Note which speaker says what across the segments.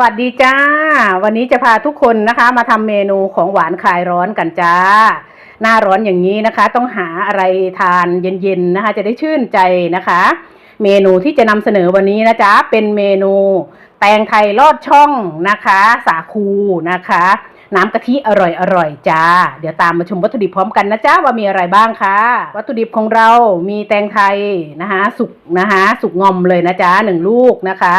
Speaker 1: วัสดีจ้า วันนี้จะพาทุกคนนะคะ มาทำเมนูของหวานคลายร้อนกันจ้า หน้าร้อนอย่างนี้นะคะ ต้องหาอะไรทานเย็นๆนะคะ จะได้ชื่นใจนะคะ เมนูที่จะนำเสนอวันนี้นะจ๊ะเป็นเมนูแตงไทยลอดช่องนะคะ สาคูนะคะ น้ำกะทิอร่อยอร่อยๆจ้า เดี๋ยวตามมาชมวัตถุดิบพร้อมกันนะจ๊ะว่ามีอะไรบ้างคะวัตถุดิบของเรามีแตงไทยนะคะ สุกนะคะ สุกงอมเลยนะจ๊ะหนึ่งลูกนะคะ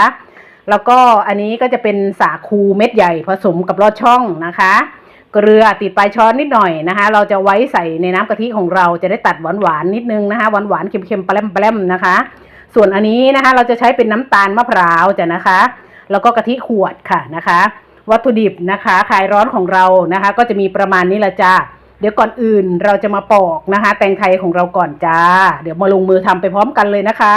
Speaker 1: แล้วก็อันนี้ก็จะเป็นสาคูเม็ดใหญ่ผสมกับลอดช่องนะคะ เกลือติดปลายช้อนนิดหน่อยนะคะ เราจะไว้ใส่ในน้ำกะทิของเราจะได้ตัดหวานหวานนิดนึงนะคะหวานหวานเค็มๆแปลมนะคะ ส่วนอันนี้นะคะ เราจะใช้เป็นน้ำตาลมะพร้าวจ้ะนะคะ แล้วก็กะทิขวดค่ะนะคะ วัตถุดิบนะคะคลายร้อนของเรานะคะ ก็จะมีประมาณนี้ละจ้าเดี๋ยวก่อนอื่นเราจะมาปอกนะคะ แตงไทยของเราก่อนจ้า เดี๋ยวมาลงมือทำไปพร้อมกันเลยนะคะ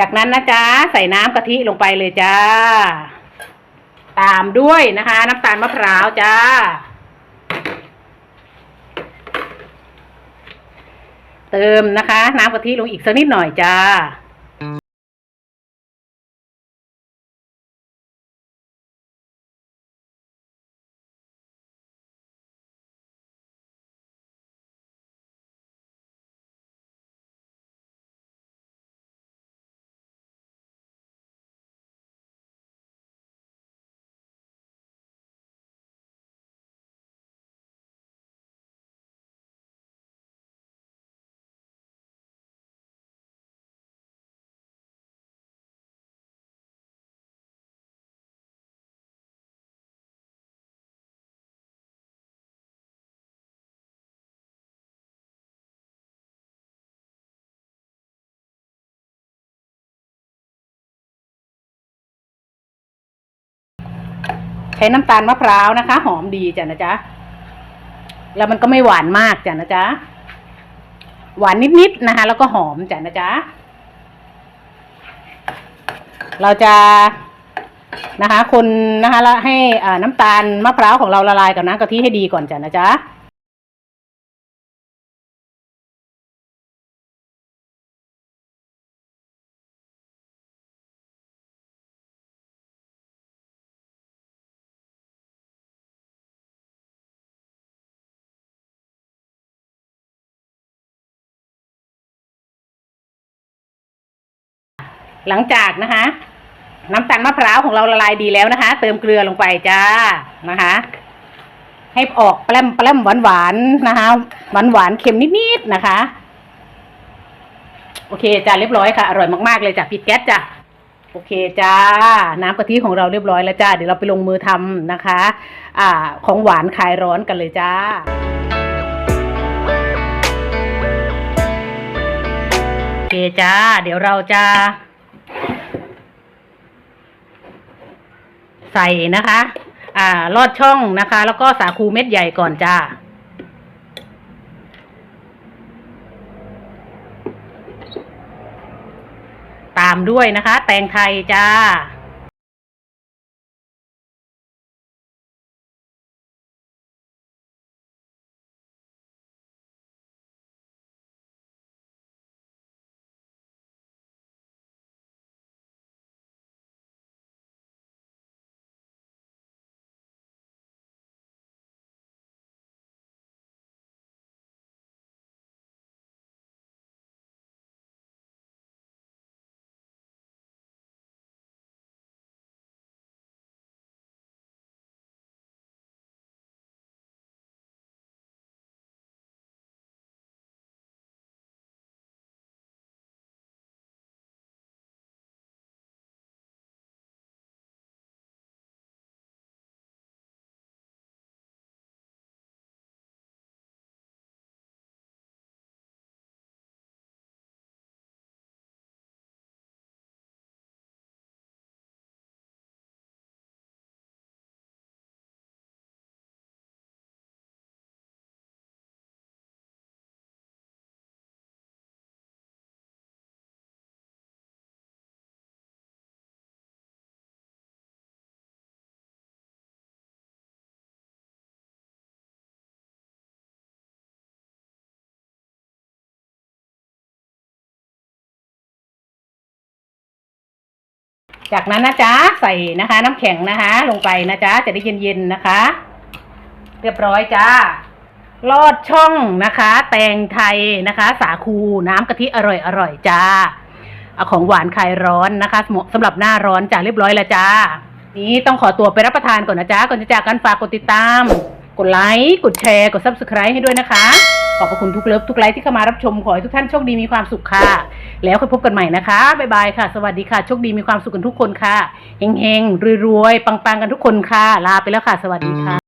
Speaker 1: จากนั้นนะจ๊ะใส่น้ำกะทิลงไปเลยจ้า ตามด้วยนะคะ น้ำตาลมะพร้าวจ้า เติมนะคะ น้ำกะทิลงอีกสักนิดหน่อยจ้า ช้น้ำตาลมะพร้าวนะคะ หอมดีจ้ะนะจ๊ะแล้วมันก็ไม่หวานมากจ้ะนะจ๊ะหวานนิดๆนะคะ แล้วก็หอมจ้ะนะจ๊ะเราจะนะคะ คนนะคะแล้วให้น้ำตาลมะพร้าวของเราละลายกับน้ำกะทิให้ดีก่อนจ้ะนะจ๊ะ หลังจากนะคะ น้ำตาลมะพร้าวของเราละลายดีแล้วนะคะ เติมเกลือลงไปจ้านะคะ ให้ออกแปลมแปลมหวานหวานๆนะคะ หวานหวานๆเค็มนิดๆนะคะ โอเคจ้าเรียบร้อยค่ะอร่อยมากๆเลยจ้ะปิดแก๊สจ้ะโอเคจ้า น้ำกะทิของเราเรียบร้อยแล้วจ้า เดี๋ยวเราไปลงมือทำนะคะ อ่า ของหวานคลายร้อนกันเลยจ้าโอเคจ้า เดี๋ยวเราจะ ใส่นะคะ อ่า ลอดช่องนะคะ แล้วก็สาคูเม็ดใหญ่ก่อนจ้า ตามด้วยนะคะ แตงไทยจ้า จากนั้นนะจ๊ะใส่นะคะ น้ำแข็งนะคะ ลงไปนะจ๊ะจะได้เย็นๆนะคะ เรียบร้อยจ้าลอดช่องนะคะ แตงไทยนะคะ สาคูน้ำกะทิอร่อยอร่อยๆจ้าเอาของหวานคลายร้อนนะคะเหมาะสำหรับหน้าร้อนจ้าเรียบร้อยแล้วจ้านี้ต้องขอตัวไปรับประทานก่อนนะจ๊ะก่อนจะจากกันฝากกดติดตาม กดไลค์กดแชร์ กด subscribe ให้ด้วยนะคะ ขอบพระคุณทุกเลิฟทุกไลค์ที่เข้ามารับชมขอให้ทุกท่านโชคดีมีความสุขค่ะ แล้วค่อยพบกันใหม่นะคะบ๊ายบายค่ะ สวัสดีค่ะโชคดีมีความสุขกันทุกคนค่ะเฮงๆรวยๆปังๆกันทุกคนค่ะ ลาไปแล้วค่ะ สวัสดีค่ะ